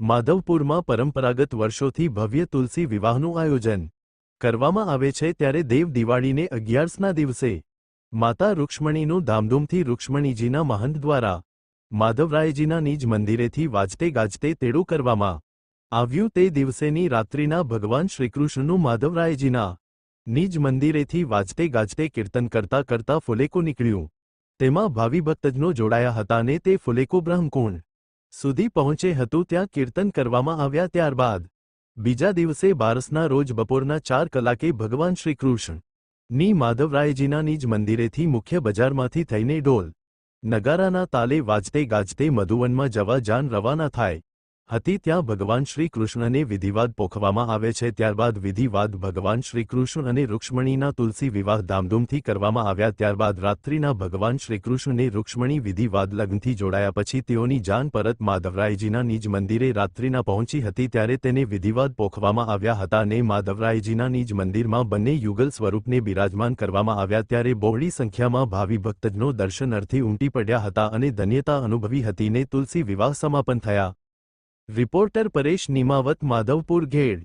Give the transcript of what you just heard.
માધવપુરમાં પરંપરાગત વર્ષોથી ભવ્ય તુલસી વિવાહનું આયોજન કરવામાં આવે છે ત્યારે દેવ દિવાળીને અગિયારસના દિવસે માતા રૂક્ષ્મણીનું ધામધૂમથી રૂક્ષ્મણીજીના મહંત દ્વારા માધવરાયજીના નિજ મંદિરેથી વાજતે ગાજતે તેડું કરવામાં આવ્યું. તે દિવસેની રાત્રિના ભગવાન શ્રીકૃષ્ણનું માધવરાયજીના નિજ મંદિરેથી વાજતે ગાજતે કીર્તન કરતા કરતા ફુલેકો નીકળ્યું. તેમાં ભાવિ ભક્તજનો જોડાયા હતા ને તે ફુલેકો બ્રહ્મકુંડ સુધી પહોંચે હતું ત્યાં કીર્તન કરવામાં આવ્યા ત્યારબાદ. બીજા દિવસે બારસના રોજ બપોરના ચાર કલાકે ભગવાન શ્રીકૃષ્ણની માધવરાયજીના નિજ મંદિરેથી મુખ્ય બજારમાંથી થઈને ઢોલ, નગારાના તાલે વાજતે ગાજતે મધુવનમાં જવા જાન રવાના થાય. હતી ત્યાં ભગવાન શ્રી કૃષ્ણને વિધિવાદ પોખવામાં આવે છે, ત્યારબાદ વિધિવાદ ભગવાન શ્રી કૃષ્ણ અને રૂક્ષ્મણીના તુલસી વિવાહ ધામધૂમથી કરવામાં આવ્યા, ત્યારબાદ રાત્રિના ભગવાન શ્રીકૃષ્ણને રૂક્ષ્મણી વિધિવાદ લગ્નથી જોડાયા પછી તેઓની જાન પરત માધવરાયજીના નિજ મંદિરે રાત્રિના પહોંચી હતી, ત્યારે તેને વિધિવાદ પોખવામાં આવ્યા હતા અને માધવરાયજીના નિજ મંદિરમાં બંને યુગલ સ્વરૂપને બિરાજમાન કરવામાં આવ્યા, ત્યારે બહોળી સંખ્યામાં ભાવિ ભક્તજનો દર્શનાર્થી ઉમટી પડ્યા હતા અને ધન્યતા અનુભવી હતી ને તુલસી વિવાહ સમાપન થયા. રિપોર્ટર પરેશ નિમાવત માધવપુર ઘેડ